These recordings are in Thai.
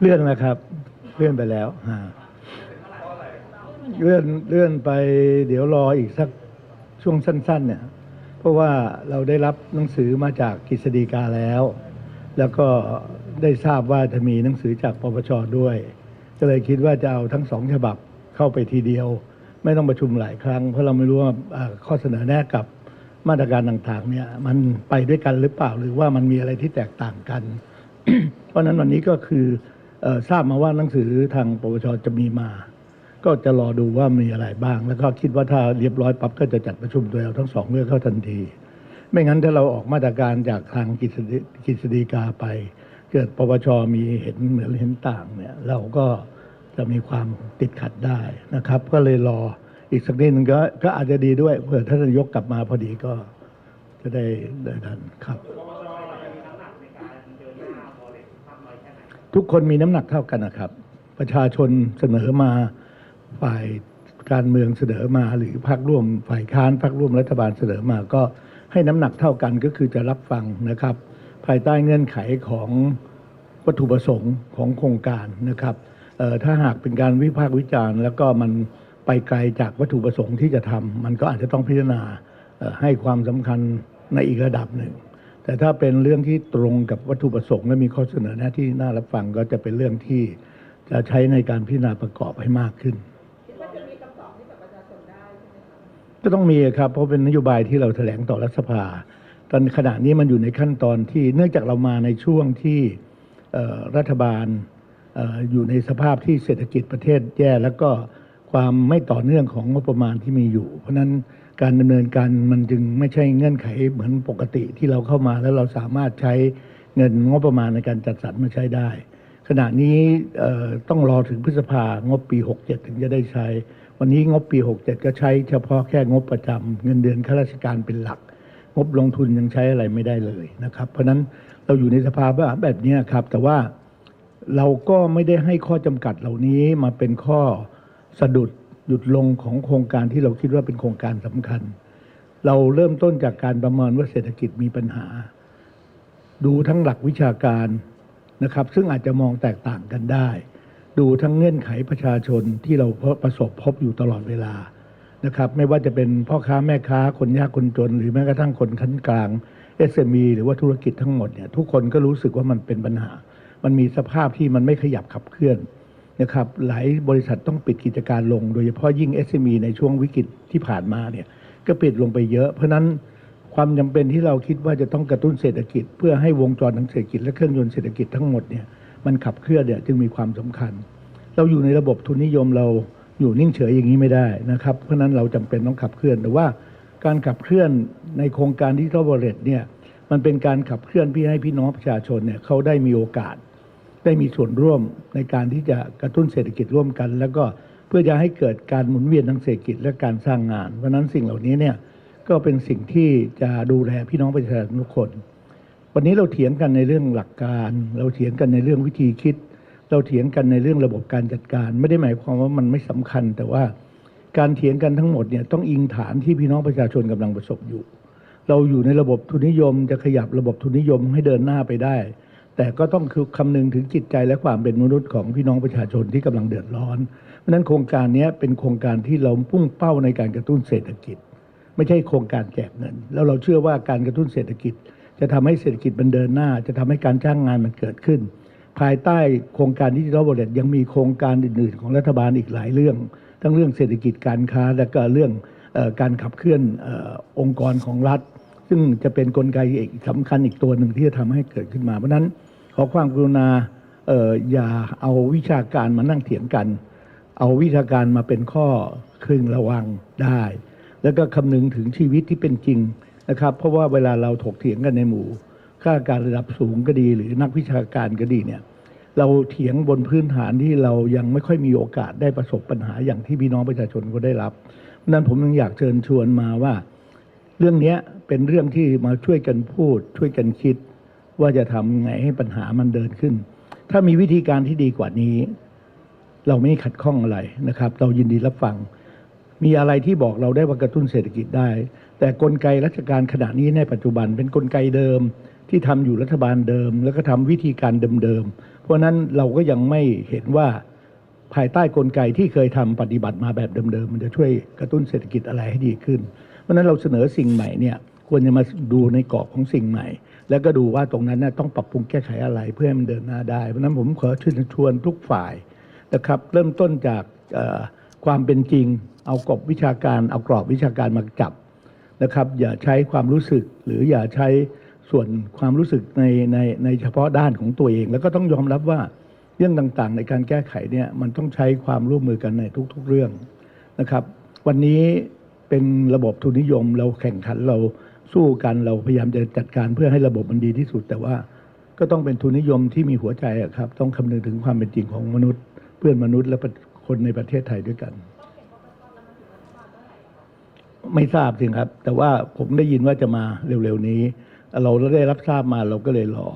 เลื่อนนะครับ เลื่อนไปแล้วฮะเลื่อนเลื่อนไป เดี๋ยวรออีกสักช่วงสั้น ๆ เนี่ย เพราะว่าเราได้รับหนังสือมาจากกฤษฎีกาแล้ว แล้วก็ได้ทราบว่าจะมีหนังสือจากปปชด้วย ก็เลยคิดว่าจะเอาทั้งสองฉบับเข้าไปทีเดียว ไม่ต้องประชุมหลายครั้ง เพราะเราไม่รู้ว่าอ่าข้อเสนอแนะกับ มาตรการต่างๆเนี่ยมันไปด้วยกันหรือเปล่าหรือว่ามันมีอะไรที่แตกต่างกัน เพราะฉะนั้นวันนี้ก็คือออทราบมาว่าหนังสือทางปปชจะมีมา ก็จะรอดูว่ามีอะไรบ้าง แล้วก็คิดว่าถ้าเรียบร้อยปั๊บก็จะจัดประชุมโดยเอาทั้งสองเรื่องเข้าทันที ไม่งั้นถ้าเราออกมาตรการจากทางกฤษฎีกฤษฎีกาไป เกิดปปชมีเห็นเหมือนเห็นต่างเนี่ยเราก็จะมีความติดขัดได้นะครับ ก็เลยรอ อีกสักนิดนึงก็ก็อาจจะดีด้วยเผื่อท่านนายกกลับมาพอดีก็จะได้ได้ทันครับ ทุกคนมีน้ำหนักเท่ากันนะครับ ประชาชนเสนอมาฝ่ายการเมืองเสนอมาหรือพรรคร่วมฝ่ายค้านพรรคร่วมรัฐบาลเสนอมา ก็ให้น้ำหนักเท่ากันก็คือจะรับฟังนะครับ ภายใต้เงื่อนไขของวัตถุประสงค์ของโครงการนะครับถ้าหากเป็นการวิพากษ์วิจารณ์ แล้วก็มัน ไปไกลจากวัตถุประสงค์ที่จะทำมันก็อาจจะต้องพิจารณาให้ความสำคัญในอีกระดับหนึ่ง แต่ถ้าเป็นเรื่องที่ตรงกับวัตถุประสงค์และมีข้อเสนอแนะที่น่ารับฟังก็จะเป็นเรื่องที่จะใช้ในการพิจารณาประกอบให้มากขึ้นคิดว่าจะมีคำตอบให้กับประชาชนได้ใช่ไหมคะก็ต้องมีครับเพราะเป็นนโยบายที่เราแถลงต่อรัฐสภา ตอนขณะนี้มันอยู่ในขั้นตอนที่เนื่องจากเรามาในช่วงที่รัฐบาลอออยู่ในสภาพที่เศรษฐกิจประเทศแย่แล้วก็ ความไม่ต่อเนื่องของงบประมาณที่มีอยู่ เพราะนั้นการดำเนินการมันจึงไม่ใช่เงื่อนไขเหมือนปกติที่เราเข้ามาแล้วเราสามารถใช้เงินงบประมาณในการจัดสรรมาใช้ได้ ขณะนี้ต้องรอถึงพฤษภางบปี 67 ถึงจะได้ใช้ วันนี้งบปี 67 ก็ใช้เฉพาะแค่งบประจำเงินเดือนข้าราชการเป็นหลัก งบลงทุนยังใช้อะไรไม่ได้เลยนะครับ เพราะฉะนั้นเราอยู่ในสภาพแบบนี้ครับแต่ว่าเราก็ไม่ได้ให้ข้อจำกัดเหล่านี้มาเป็นข้อ สะดุดหยุดลงของโครงการที่เราคิดว่าเป็นโครงการสำคัญ เราเริ่มต้นจากการประเมินว่าเศรษฐกิจมีปัญหา ดูทั้งหลักวิชาการนะครับ ซึ่งอาจจะมองแตกต่างกันได้ ดูทั้งเงื่อนไขประชาชนที่เราประสบพบอยู่ตลอดเวลานะครับ ไม่ว่าจะเป็นพ่อค้าแม่ค้าคนยากคนจน หรือแม้กระทั่งคนชั้นกลาง SME หรือว่าธุรกิจทั้งหมดเนี่ยทุกคนก็รู้สึกว่ามันเป็นปัญหา มันมีสภาพที่มันไม่ขยับขับเคลื่อน นะครับหลายบริษัทต้องปิดกิจการลง โดยเฉพาะยิ่ง SME ในช่วงวิกฤตที่ผ่านมาเนี่ยก็ปิดลงไปเยอะ เพราะนั้นความจำเป็นที่เราคิดว่าจะต้องกระตุ้นเศรษฐกิจ เพื่อให้วงจรทางเศรษฐกิจและเครื่องยนต์เศรษฐกิจทั้งหมดเนี่ยมันขับเคลื่อนเนี่ยจึงมีความสำคัญ เราอยู่ในระบบทุนนิยมเราอยู่นิ่งเฉยอย่างนี้ไม่ได้นะครับ เพราะนั้นเราจำเป็นต้องขับเคลื่อนแต่ว่าการขับเคลื่อนในโครงการที่ทบเรตเนี่ยมันเป็นการขับเคลื่อนเพื่อให้พี่น้องประชาชนเนี่ยเขาได้มีโอกาส ได้มีส่วนร่วมในการที่จะกระตุ้นเศรษฐกิจร่วมกัน แล้วก็เพื่อจะให้เกิดการหมุนเวียนทางเศรษฐกิจและการสร้างงานเพราะนั้นสิ่งเหล่านี้เนี่ยก็เป็นสิ่งที่จะดูแลพี่น้องประชาชนทุกคน วันนี้เราเถียงกันในเรื่องหลักการ เราเถียงกันในเรื่องวิธีคิด เราเถียงกันในเรื่องระบบการจัดการ ไม่ได้หมายความว่ามันไม่สำคัญ แต่ว่าการเถียงกันทั้งหมดเนี่ยต้องอิงฐานที่พี่น้องประชาชนกำลังประสบอยู่ เราอยู่ในระบบทุนนิยม จะขยับระบบทุนนิยมให้เดินหน้าไปได้ แต่ก็ต้องคือคำนึงถึงจิตใจและความเป็นมนุษย์ของพี่น้องประชาชนที่กำลังเดือดร้อน เพราะฉะนั้นโครงการนี้เป็นโครงการที่เราพุ่งเป้าในการกระตุ้นเศรษฐกิจ ไม่ใช่โครงการแจกเงิน แล้วเราเชื่อว่าการกระตุ้นเศรษฐกิจ จะทำให้เศรษฐกิจมันเดินหน้า จะทำให้การจ้างงานมันเกิดขึ้น ภายใต้โครงการดิจิทัลวอลเล็ตยังมีโครงการอื่นๆ ของรัฐบาลอีกหลายเรื่อง ทั้งเรื่องเศรษฐกิจการค้าและก็เรื่องอการขับเคลื่อนอองค์กรของรัฐ ซึ่งจะเป็นนกลไกอีกสำคัญอีกตัวหนึ่งที่จะทำให้เกิดขึ้นมาเพราะฉะนั้น อความกรุณาเอออย่าเอาวิชาการมานั่งเถียงกัน เอาวิชาการมาเป็นข้อครึงระวังได้ แล้วก็คำนึงถึงชีวิตที่เป็นจริงนะครับ เพราะว่าเวลาเราถกเถียงกันในหมู่ข้าราชการระดับสูงก็ดี หรือนักวิชาการก็ดีเนี่ยเราเถียงบนพื้นฐานที่เรายังไม่ค่อยมีโอกาสได้ประสบปัญหาอย่างที่พี่น้องประชาชนก็ได้รับนั้นผมยังอยากเชิญชวนมาว่า เรื่องนี้เป็นเรื่องที่มาช่วยกันพูด ช่วยกันคิด ว่าจะทำยังไงให้ปัญหามันเดินขึ้น ถ้ามีวิธีการที่ดีกว่านี้ เราไม่ขัดข้องอะไรนะครับ เรายินดีรับฟัง มีอะไรที่บอกเราได้ว่ากระตุ้นเศรษฐกิจได้ แต่กลไกราชการขณะนี้ในปัจจุบันเป็นกลไกเดิมที่ทำอยู่รัฐบาลเดิม แล้วก็ทำวิธีการเดิมๆ เพราะนั้นเราก็ยังไม่เห็นว่าภายใต้กลไกที่เคยทำปฏิบัติมาแบบเดิมๆ มันจะช่วยกระตุ้นเศรษฐกิจอะไรให้ดีขึ้น เพราะนั้นเราเสนอสิ่งใหม่เนี่ยควรจะมาดูในกรอบของสิ่งใหม่ แล้วก็ดูว่าตรงนั้นน่ะต้องปรับปรุงแก้ไขอะไรเพื่อให้มันเดินหน้าได้ เพราะนั้นผมขอเชิญชวนทุกฝ่ายนะครับ เริ่มต้นจากความเป็นจริง เอากรอบวิชาการเอากรอบวิชาการมาจับนะครับ อย่าใช้ความรู้สึกหรืออย่าใช้ส่วนความรู้สึกในในในเฉพาะด้านของตัวเอง แล้วก็ต้องยอมรับว่าเรื่องต่างๆ ในการแก้ไขเนี่ยมันต้องใช้ความร่วมมือกันในทุก ๆ เรื่องนะครับ วันนี้เป็นระบบทุนนิยมเราแข่งขันเรา สู้กันเราพยายามจะจัดการเพื่อให้ระบบมันดีที่สุด แต่ว่าก็ต้องเป็นทุนนิยมที่มีหัวใจครับ ต้องคำนึงถึงความเป็นจริงของมนุษย์ เพื่อนมนุษย์และคนในประเทศไทยด้วยกัน ไม่ทราบจริงครับ แต่ว่าผมได้ยินว่าจะมาเร็วๆนี้ เราได้รับทราบมาเราก็เลยรอ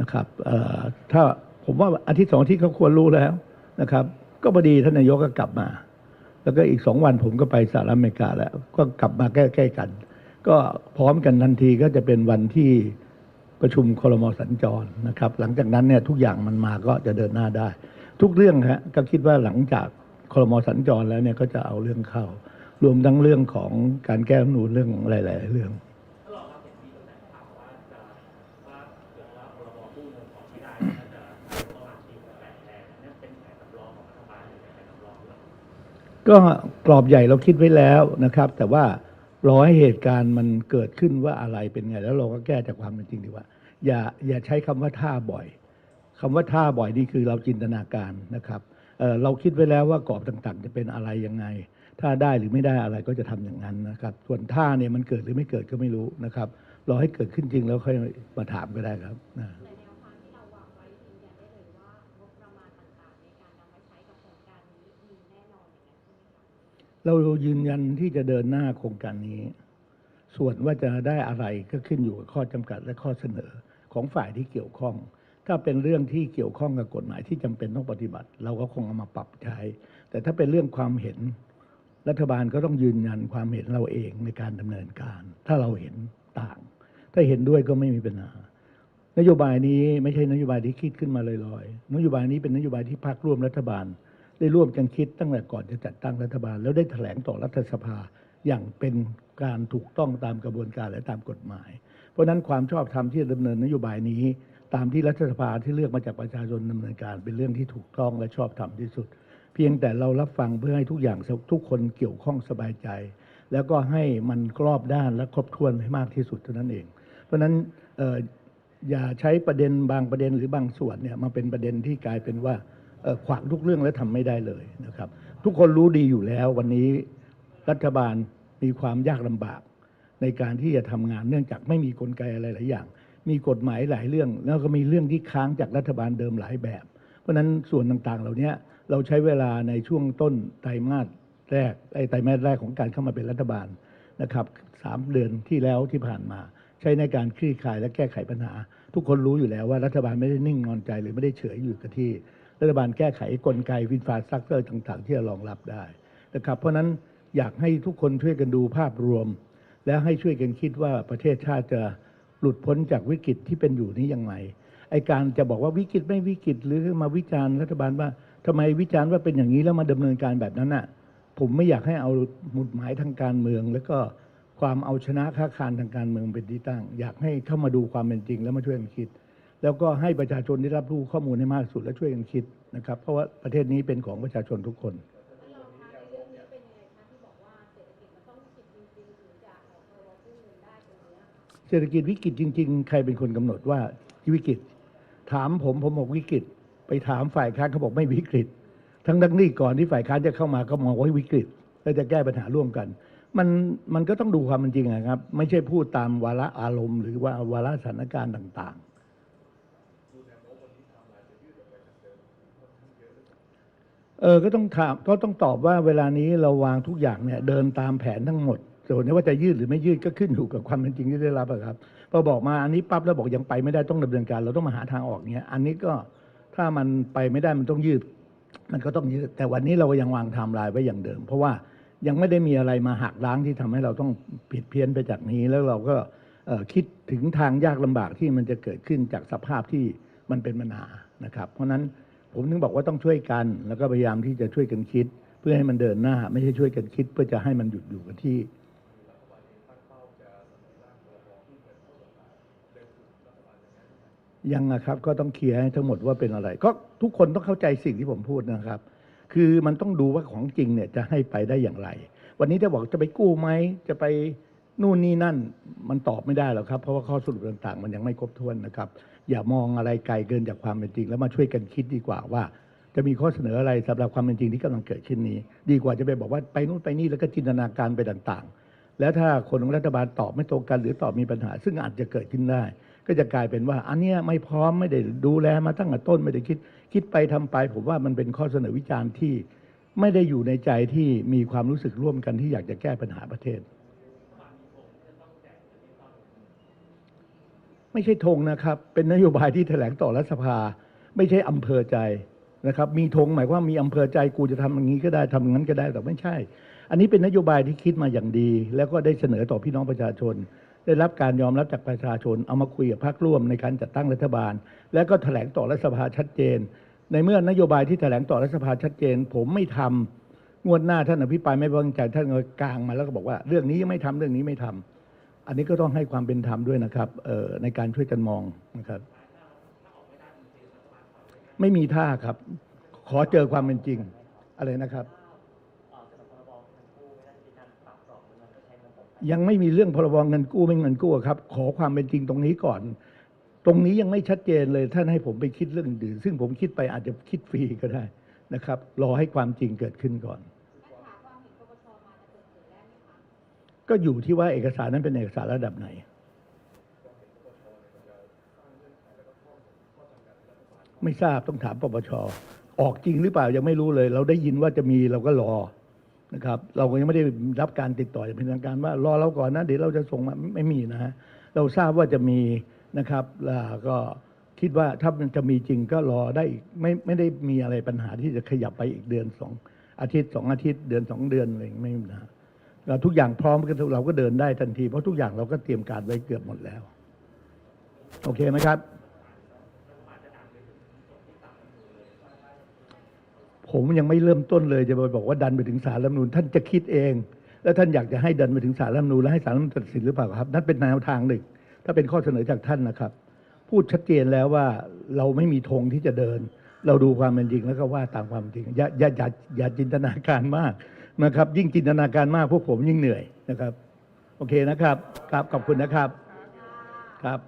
นะครับถ้าผมว่าอาทิตย์สองอาทิตย์เขาควรรู้แล้วนะครับ ก็พอดีท่านนายกก็กลับมา แล้วก็อีกสองวันผมก็ไปสหรัฐอเมริกาแล้ว ก็กลับมาใกล้ๆกัน ก็พร้อมกันทันทีก็จะเป็นวันที่ประชุมครมสัญจรนะครับ หลังจากนั้นเนี่ยทุกอย่างมันมาก็จะเดินหน้าได้ ทุกเรื่องฮะก็คิดว่าหลังจากครมสัญจรแล้วเนี่ยก็จะเอาเรื่องเข้า รวมทั้งเรื่องของการแก้รัฐธรรมนูญเรื่องหลาย ๆ เรื่องก็กรอบใหญ่เราคิดไว้แล้วนะครับ แต่ว่า รอให้เหตุการณ์มันเกิดขึ้นว่าอะไรเป็นไง แล้วเราก็แก้จากความเป็นจริงดีกว่า อย่าอย่าใช้คำว่าท่าบ่อยคำว่าท่าบ่อยนี่คือเราจินตนาการนะครับเเราคิดไว้แล้วว่ากรอบต่างๆ จะเป็นอะไรยังไง ถ้าได้หรือไม่ได้อะไรก็จะทำอย่างนั้นนะครับ ส่วนท่าเนี่ยมันเกิดหรือไม่เกิดก็ไม่รู้นะครับรอให้เกิดขึ้นจริงแล้วค่อยมาถามก็ได้ครับนะ เรายืนยันที่จะเดินหน้าโครงการนี้ ส่วนว่าจะได้อะไรก็ขึ้นอยู่กับข้อจำกัดและข้อเสนอของฝ่ายที่เกี่ยวข้อง ถ้าเป็นเรื่องที่เกี่ยวข้องกับกฎหมายที่จำเป็นต้องปฏิบัติ เราก็คงเอามาปรับใช้ แต่ถ้าเป็นเรื่องความเห็น รัฐบาลก็ต้องยืนยันความเห็นเราเองในการดำเนินการ ถ้าเราเห็นต่าง ถ้าเห็นด้วยก็ไม่มีปัญหานโยบายนี้ไม่ใช่นโยบายที่คิดขึ้นมาลอยๆ นโยบายนี้เป็นนโยบายที่พรรคร่วมรัฐบาล ได้ร่วมกันคิดตั้งแต่ก่อนจะจัดตั้งรัฐบาล แล้วได้แถลงต่อรัฐสภาอย่างเป็นการถูกต้องตามกระบวนการและตามกฎหมาย เพราะฉะนั้นความชอบธรรมที่จะดำเนินนโยบายนี้ ตามที่รัฐสภาที่เลือกมาจากประชาชนดำเนินการเป็นเรื่องที่ถูกต้องและชอบธรรมที่สุด เพียงแต่เรารับฟังเพื่อให้ทุกอย่างทุกคนเกี่ยวข้องสบายใจ แล้วก็ให้มันรอบด้านและครบถ้วนให้มากที่สุดเท่านั้นเอง เพราะฉะนั้นอย่าใช้ประเด็นบางประเด็นหรือบางส่วนเนี่ยมาเป็นประเด็นที่กลายเป็นว่า ขวางทุกเรื่องและทำไม่ได้เลยนะครับ ทุกคนรู้ดีอยู่แล้ว วันนี้รัฐบาลมีความยากลำบาก ในการที่จะทำงานเนื่องจากไม่มีกลไกอะไรหลายอย่าง มีกฎหมายหลายเรื่อง แล้วก็มีเรื่องที่ค้างจากรัฐบาลเดิมหลายแบบ เพราะฉะนั้นส่วนต่างๆ เหล่านี้เราใช้เวลาในช่วงต้นไตรมาสแรกไอ้ไตรมาสแรกของการเข้ามาเป็นรัฐบาลนะครับสามเดือนที่แล้วที่ผ่านมา ใช้ในการคลี่คลายและแก้ไขปัญหา ทุกคนรู้อยู่แล้วว่ารัฐบาลไม่ได้นิ่งนอนใจหรือไม่ได้เฉยอยู่กับที่ รัฐบาลแก้ไขกลไกวินฟาสตรักเจอร์ต่าง ๆ ที่จะรองรับได้นะครับเพราะนั้นอยากให้ทุกคนช่วยกันดูภาพรวม แล้วให้ช่วยกันคิดว่าประเทศชาติจะหลุดพ้นจากวิกฤตที่เป็นอยู่นี้ยังไงไอการจะบอกว่าวิกฤตไม่วิกฤตหรือมาวิจารณ์รัฐบาลว่าทำไมวิจารณ์ว่าเป็นอย่างนี้แล้วมาดำเนินการแบบนั้นน่ะผมไม่อยากให้เอาหมุดหมายทางการเมือง แล้วก็ความเอาชนะค้าคานทางการเมืองเป็นที่ตั้ง อยากให้เข้ามาดูความเป็นจริง แล้วมาช่วยกันคิด แล้วก็ให้ประชาชนได้รับรู้ข้อมูลให้มากสุดและช่วยกันคิดนะครับ เพราะว่าประเทศนี้เป็นของประชาชนทุกคน เศรษฐกิจวิกฤตจริง ๆ ใครเป็นคนกำหนดว่าวิกฤต ถามผมผมบอกวิกฤต ไปถามฝ่ายค้านเขาบอกไม่วิกฤต ทั้งทั้งนี้ก่อนที่ฝ่ายค้านจะเข้ามาก็มองว่าวิกฤต แล้วจะแก้ปัญหาร่วมกันมันมันก็ต้องดูความเป็นจริงอะครับ ไม่ใช่พูดตามวาระอารมณ์ หรือว่าวาระสถานการณ์ต่าง ๆ เออก็ต้องถามก็ต้องตอบว่าเวลานี้เราวางทุกอย่างเนี่ยเดินตามแผนทั้งหมดส่วนนี้ว่าจะยืดหรือไม่ยืดก็ขึ้นอยู่กับความเป็นจริงที่ได้รับครับพอบอกมาอันนี้ปั๊บแล้วบอกยังไปไม่ได้ต้องดำเนินการ เราต้องมาหาทางออกเนี่ยอันนี้ก็ถ้ามันไปไม่ได้มันต้องยืด มันก็ต้องยืดแต่วันนี้เรายังวางไทม์ไลน์ไว้อย่างเดิม เพราะว่ายังไม่ได้มีอะไรมาหักล้างที่ทำให้เราต้องผิดเพี้ยนไปจากนี้แล้วเราก็คิดถึงทางยากลำบากที่มันจะเกิดขึ้นจากสภาพที่มันเป็นปัญหานะครับ เพราะฉะนั้น ผมถึงบอกว่าต้องช่วยกัน แล้วก็พยายามที่จะช่วยกันคิด เพื่อให้มันเดินหน้า ไม่ใช่ช่วยกันคิด เพื่อจะให้มันหยุดอยู่กับที่ ยังนะครับก็ต้องเคลียร์ให้ทั้งหมดว่าเป็นอะไร ก็ทุกคนต้องเข้าใจสิ่งที่ผมพูดนะครับ คือมันต้องดูว่าของจริงเนี่ยจะให้ไปได้อย่างไร วันนี้ถ้าบอกจะไปกู้ไหมจะไปนู่นนี่นั่นมันตอบไม่ได้หรอกครับ เพราะว่าข้อสรุปต่างๆ มันยังไม่ครบถ้วนนะครับ อย่ามองอะไรไกลเกินจากความเป็นจริง แล้วมาช่วยกันคิดดีกว่าว่า จะมีข้อเสนออะไรสำหรับความเป็นจริงที่กำลังเกิดขึ้นนี้ ดีกว่าจะไปบอกว่าไปนู่นไปนี่แล้วก็จินตนาการไปต่างๆ แล้วถ้าคนของรัฐบาลตอบไม่ตรงกัน หรือตอบมีปัญหา ซึ่งอาจจะเกิดขึ้นได้ ก็จะกลายเป็นว่าอันเนี้ยไม่พร้อมไม่ได้ดูแลมาตั้งแต่ต้นไม่ได้คิด คิดไปทำไป ผมว่ามันเป็นข้อเสนอวิจารณ์ที่ ไม่ได้อยู่ในใจที่มีความรู้สึกร่วมกันที่อยากจะแก้ปัญหาประเทศ ไม่ใช่ธงนะครับ เป็นนโยบายที่แถลงต่อรัฐสภา ไม่ใช่อำเภอใจนะครับ มีธงหมายความว่ามีอำเภอใจกูจะทำอย่างนี้ก็ได้ทำอย่างนั้นก็ได้แต่ไม่ใช่ อันนี้เป็นนโยบายที่คิดมาอย่างดี แล้วก็ได้เสนอต่อพี่น้องประชาชน ได้รับการยอมรับจากประชาชน เอามาคุยกับพรรคร่วมในการจัดตั้งรัฐบาล แล้วก็แถลงต่อรัฐสภาชัดเจน ในเมื่อนโยบายที่แถลงต่อรัฐสภาชัดเจน ผมไม่ทำงวดหน้าท่านอภิปรายไม่ไว้วางใจท่านก็กลางมาแล้วก็บอกว่า เรื่องนี้ไม่ทำเรื่องนี้ไม่ทำ อันนี้ก็ต้องให้ความเป็นธรรมด้วยนะครับเออในการช่วยกันมองนะครับ ไม่มีท่าครับ ขอเจอความเป็นจริงอะไรนะครับ ยังไม่มีเรื่องพรบเงินกู้ไม่เงินกู้ครับ ขอความเป็นจริงตรงนี้ก่อน ตรงนี้ยังไม่ชัดเจนเลยท่านให้ผมไปคิดเรื่องอื่นซึ่งผมคิดไปอาจจะคิดฟรีก็ได้นะครับ รอให้ความจริงเกิดขึ้นก่อน ก็อยู่ที่ว่าเอกสารนั้นเป็นเอกสารระดับไหน ไม่ทราบต้องถามปปชออกจริงหรือเปล่ายังไม่รู้เลย เราได้ยินว่าจะมีเราก็รอนะครับ เราก็ยังไม่ได้รับการติดต่ออย่างเป็นทางการว่ารอเราก่อนนะเดี๋ยวเราจะส่งมาไม่มีนะฮะเราทราบว่าจะมีนะครับแล้วก็คิดว่าถ้ามันจะมีจริงก็รอได้อีกไม่ไม่ได้มีอะไรปัญหาที่จะขยับไปอีกเดือนสองอาทิตย์สองอาทิตย์เดือนสองเดือนอะไรอย่างงี้ไม่มีปัญหา เราทุกอย่างพร้อมก็เราก็เดินได้ทันที เพราะทุกอย่างเราก็เตรียมการไว้เกือบหมดแล้ว โอเคไหมครับ ผมยังไม่เริ่มต้นเลยจะไปบอกว่าดันไปถึงสารรัฐมนูญท่านจะคิดเอง แล้วท่านอยากจะให้ดันไปถึงสารรัฐมนูญแล้วให้สารรัฐมนูญตัดสินหรือเปล่าครับนั่นเป็นแนวทางหนึ่ง ถ้าเป็นข้อเสนอจากท่านนะครับ พูดชัดเจนแล้วว่าเราไม่มีธงที่จะเดิน เราดูความเป็นจริงแล้วก็ว่าตามความจริงอย่าอย่าอย่าจินตนาการมาก นะครับ ยิ่งจินตนาการมากพวกผมยิ่งเหนื่อยนะครับ โอเคนะครับครับขอบคุณนะครับครับ